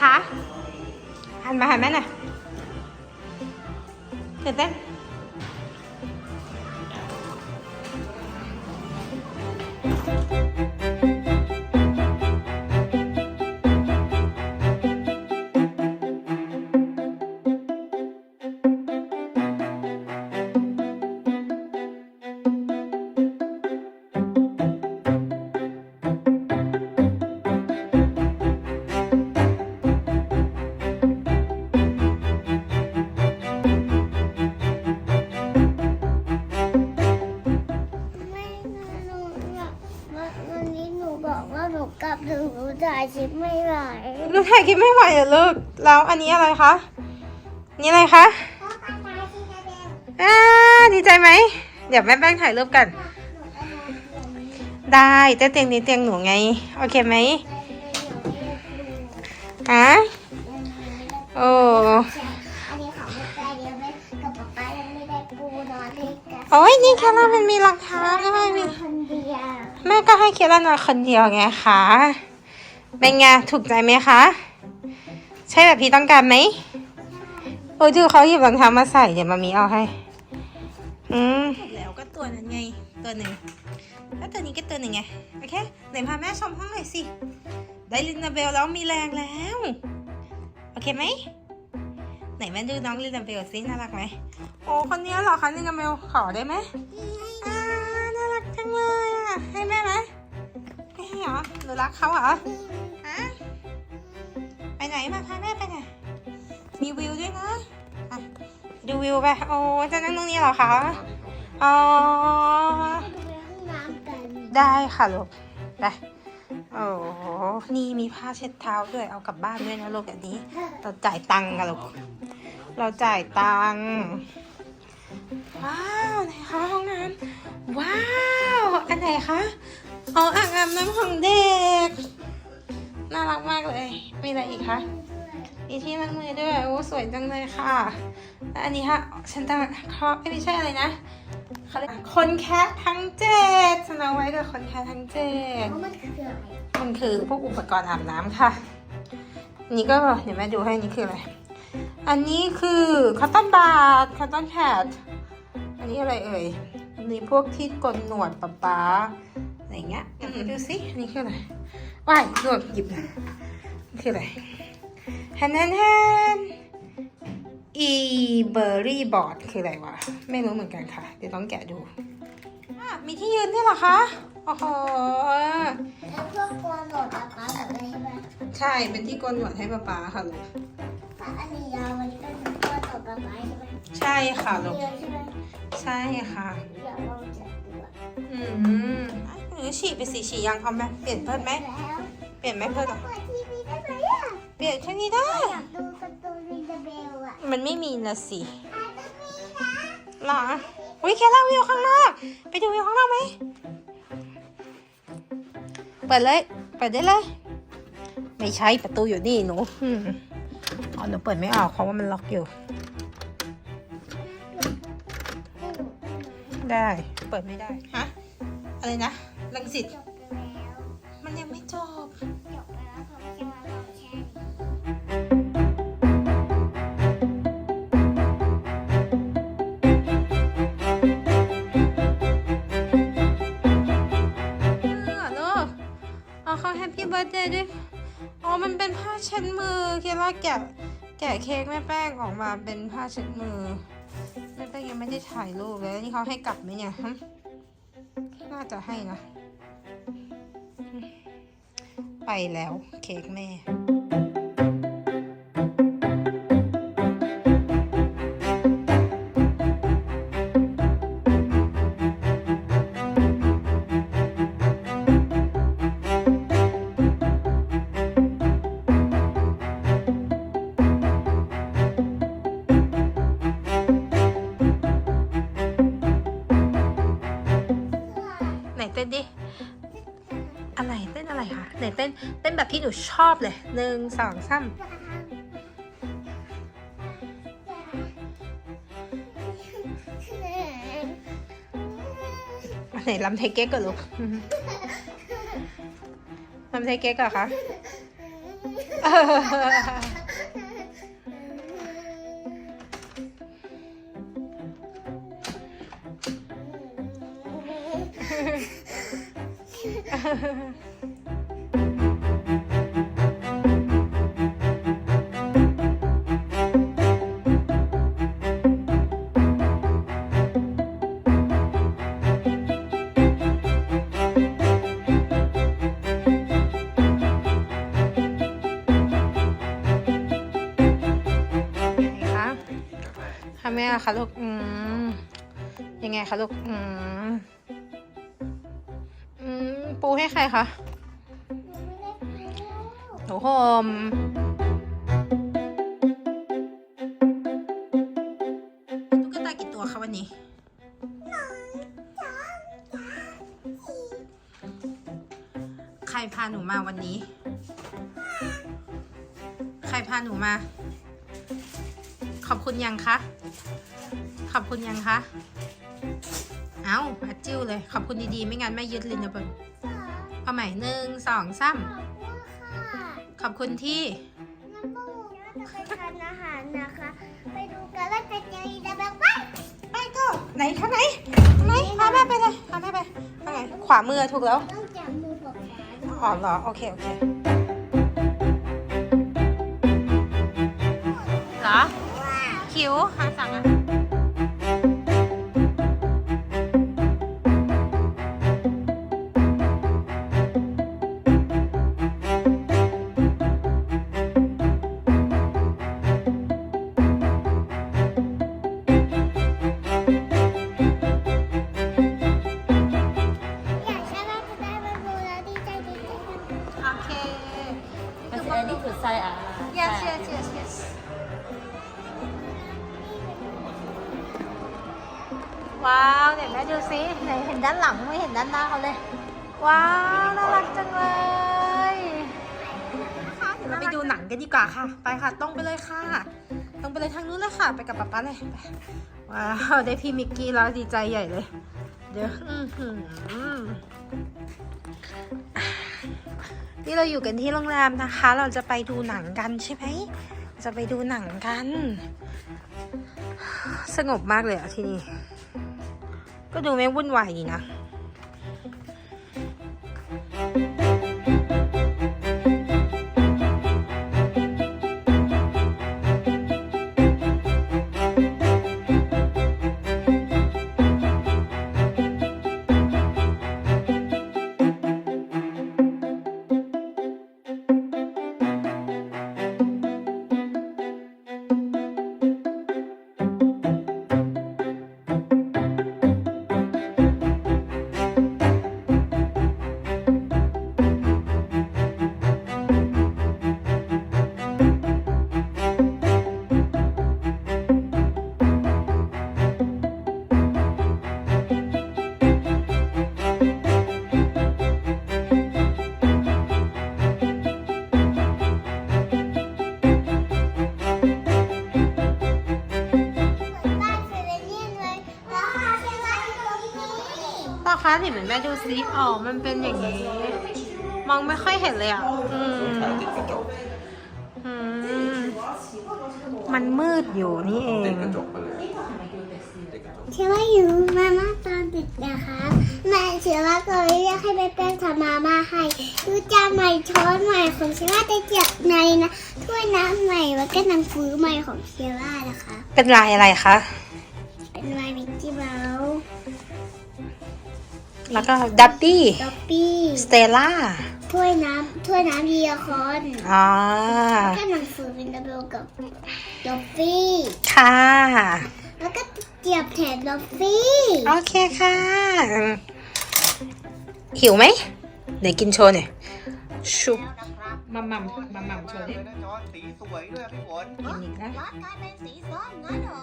คะหันมาหันแม่หน่อยเต้นเต้น หนูกลับถึงหนูถ่ายคลิปไม่ไหวลูกถ่ายคลิปไม่ไหวเหรอลูกแล้วอันนี้อะไรคะนี่อะไรคะอ่าดีใจไหมเดี๋ยวแม่แป้งถ่ายรูปกัน ได้แต่เตียงนี้เตียงหนูไงโอเคไหมฮะโอ้อันนี้ของแม่เดียวแม่กับป๊าป๊ายังไม่ได้ปูนอนให้กันโอ้ยนี่แค่เรามันมีรองเท้าด้วยมีคนเดียว แม่ก็ให้เคลานอนคนเดียวไงคะเป็นไงถูกใจไหมคะ ใช่แบบพี่ต้องการไหมโอ้ยดูเขาหยิบรองเท้ามาใส่เดี๋ยวมามีเอาให้ อืมแล้วก็ตัวนั้นไง ตัวหนึ่งแล้วตัวนี้ก็ตัวหนึ่งไงโอเคไหนพาแม่ชมห้องหน่อยสิได้ลินนาเบลแล้วมีแรงแล้วโอเคไหมไหนแม่ดูน้องลินนาเบลสิน่ารักไหมโอ้คนนี้เหรอคะลินนาเบลขอได้ไหม รักเขาเหรอฮะไปไหนมาพาแม่ไปไหนมีวิวด้วยนะดูวิวไปโอ้จะนั่งตรงนี้เหรอคะอ๋อไปดูห้องน้ำกันได้ค่ะลูกไปโอ้นี่มีผ้าเช็ดเท้าด้วยเอากลับบ้านด้วยนะลูกอันนี้ เราจ่ายตังค์กันลูกเราจ่ายตังค์ว้าวไหนคะห้องน้ำว้าว อันไหนคะ อ๋ออ่างอาบน้ำของเด็ก น่ารักมากเลย มีอะไรอีกคะมีที่ล้างมือด้วยโอ้สวยจังเลยค่ะแล้วอันนี้ค่ะฉันตั้งเคาะไม่ใช่อะไรนะเขาเรียกคนแคะทั้งเจ็ดสนเอาไว้กับคนแคะทั้งเจ็ดมันคืออะไรมันคือพวกอุปกรณ์อาบน้ำค่ะนนี้ก็เดี๋ยวแม่ดูให้นนี้คืออะไร อันนี้คือคอตตอนบาดคอตตอนแพดอันนี้อะไรเอ่ยอันนี้พวกที่กลหนวดป๊าป๊า อะไรเงี้ยอืมดูสิอันนี้คืออะไรว้ายหนวดหยิบนะนี่คืออะไรแฮนแฮนแฮนอีเบอร์รี่บอร์ดคืออะไรวะ ไม่รู้เหมือนกันค่ะ เดี๋ยวต้องแกะดูอะมีที่ยืนด้วยเหรอคะ โอ้โหแล้วพวกกลัวโหลดป๊าป๊าแบบนี้ใช่ไหมใช่ เป็นที่โกนหนวดให้ป๊าป๊าค่ะลูกป๊าอันนี้ยาวมันก็จะกลัวโหลดป๊าป๊าใช่ไหมใช่ค่ะลูกเดียวใช่ไหมใช่ค่ะเดี๋ยวเราจะดูอะอืม หรือฉีดไปสีฉีดยังเอาไหมเปลี่ยนเพิ่มไหมแล้วเปลี่ยนไหมเพิ่มอะเปิดทีวีได้ไหมอะเปลี่ยนแค่นี้ได้ อยากดูการ์ตูนวินเดอร์เบลอะมันไม่มีนะสิอาจจะมีนะหรออุ้ยแค่เล่าวิวข้างนอก ไปดูวิวข้างนอกไหมเปิดเลยเปิดได้เลย ไม่ใช่ประตูอยู่นี่หนูอืมอ๋อหนูเปิดไม่ออกเพราะว่ามันล็อกอยู่ ได้ เปิดไม่ได้ ฮะ อะไรนะ ลังสิตจบไปแล้วมันยังไม่จบ จบไปแล้วผมจะมาลองแชร์เออลูกเอาเขาแฮปปี้เบิร์ดเดย์ด้วย อ๋อ มันเป็นผ้าเช็ดมือเคล่าแกะ แกะเค้กแม่แป้งออกมาเป็นผ้าเช็ดมือ แม่แป้งยังไม่ได้ถ่ายรูปเลย นี่เขาให้กลับไหมเนี่ยฮะน่าจะให้นะ ไปแล้วเค้กแม่ ไหนเต้นเต้นแบบที่หนูชอบเลยหนึ่งสองสามอันไหนลำไทเก๊กก่อนลูกลำไทเก๊กก่อนคะ อะคะลูก อืม ยังไงคะลูก อืม อืม ปูให้ใครคะหนูโฮมตุ๊กตากี่ตัวคะวันนี้ใครพาหนูมาวันนี้ ใครพาหนูมา ขอบคุณยังคะขอบคุณยังคะ เอาอัดจิ้วเลย ขอบคุณดีๆ ไม่งั้นไม่ยึดลินนะเบิร์เอาใหม่หนึ่งสองสามขอบคุณที่น้ำปูจะไปทานอาหารนะคะ ไปดูกันแล้วจะเจออีกแบบว่าไปก็ไหนข้างไหนไหนพาแม่ไปเลยพาแม่ไปข้างไหนขวามือถูกแล้วต้องจับมือกับฟ้าอ๋อเหรอ โอเค โอเค คิวหาสั่งอะ ด้านหน้าเขาเลย ว้าวน่ารักจังเลยเดี๋ยวเราไปดูหนังกันดีกว่าค่ะ ไปค่ะตรงไปเลยค่ะตรงไปเลยทางนู้นเลยค่ะ ไปกับป๊าป๊าเลยไปว้าวได้พี่มิกกี้แล้วดีใจใหญ่เลย เดี๋ยวอื้อหือนี่เราอยู่กันที่โรงแรมนะคะ เราจะไปดูหนังกันใช่ไหมจะไปดูหนังกัน สงบมากเลยอะที่นี่ ก็ดูไม่วุ่นวายดีนะ พ่อคะเห็นเหมือนแม่ดูซิอ๋อมันเป็นอย่างนี้ มองไม่ค่อยเห็นเลยอะอืมอืมมันมืดอยู่นี่เองเชื่อว่าอยู่มาม่าตอนดึกนะคะแม่เชื่อว่าก็เลยเรียกให้ไปเป็นทำมาม่าให้ดูจานใหม่ช้อนใหม่ของเชื่อว่าจะเจียบในนะถ้วยน้ำใหม่แล้วก็น้ำฟื้อใหม่ของเชื่อว่านะคะ เป็นลายอะไรคะ เป็นลายมิ แล้วก็ดับบี้ด็อปปี้สเตล่าถ้วยน้ำถ้วยน้ำเยียคอนอ๋อก็หนังสือวินเดอร์เบลกับด็อปปี้ค่ะ แล้วก็เจียบแถมด็อปปี้โอเคค่ะอืมหิวไหมเดี๋ยวกินโชว์หน่อยชุบมัมมัมมัมมัมโชว์ดิเลยนะจอนสีสวยด้วยอะพี่ฝนกินอีกนะร้านกลายเป็นสีส้มงั้นเหรอ